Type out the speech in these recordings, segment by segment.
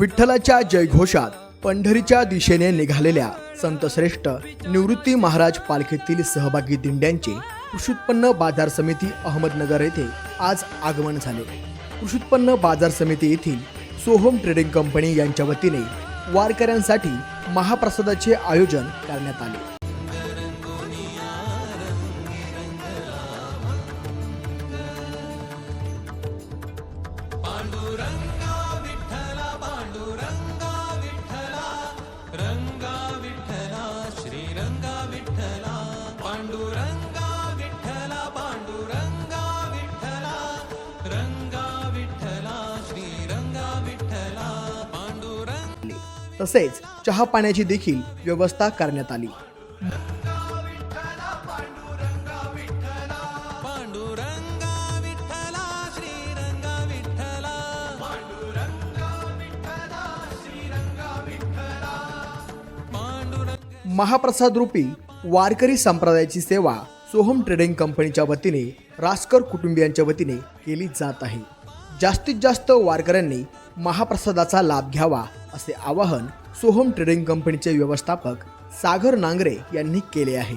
विठ्ठलाच्या जयघोषात पंढरीच्या दिशेने निघालेल्या संतश्रेष्ठ निवृत्ती महाराज पालखीतील सहभागी दिंड्यांचे कृषी उत्पन्न बाजार समिती अहमदनगर येथे आज आगमन झाले. कृषी उत्पन्न बाजार समिती येथील सोहम ट्रेडिंग कंपनी यांच्या वतीने वारकऱ्यांसाठी महाप्रसादाचे आयोजन करण्यात आले. तसेच चहा पाण्याची देखील व्यवस्था करण्यात आली. महाप्रसाद रूपी वारकरी संप्रदायाची सेवा सोहम ट्रेडिंग कंपनीच्या वतीने रासकर कुटुंबियांच्या वतीने केली जात आहे. जास्तीत जास्त वारकऱ्यांनी महाप्रसादाचा लाभ घ्यावा असे आवाहन सोहम ट्रेडिंग कंपनीचे व्यवस्थापक सागर नांगरे यांनी केले आहे.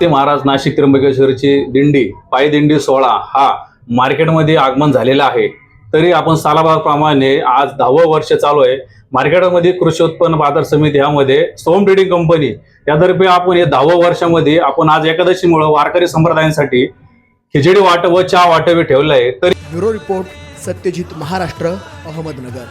ते महाराज नाशिक त्र्यंबकेश्वरची दिंडी पायदिंडी सोहळा हा मार्केटमध्ये आगमन झालेला आहे. तरी आपण सालाबागप्रमाणे आज दहावं वर्ष चालू आहे. मार्केटमध्ये कृषी उत्पन्न बाजार समिती यामध्ये सोम ट्रेडिंग कंपनी यातर्फे आपण या दहावं वर्षामध्ये आपण आज एकादशीमुळं वारकरी संप्रदायांसाठी खिचडी वाट व चहा वाटप ठेवलंय तरी ब्युरो रिपोर्ट सत्यजित महाराष्ट्र अहमदनगर.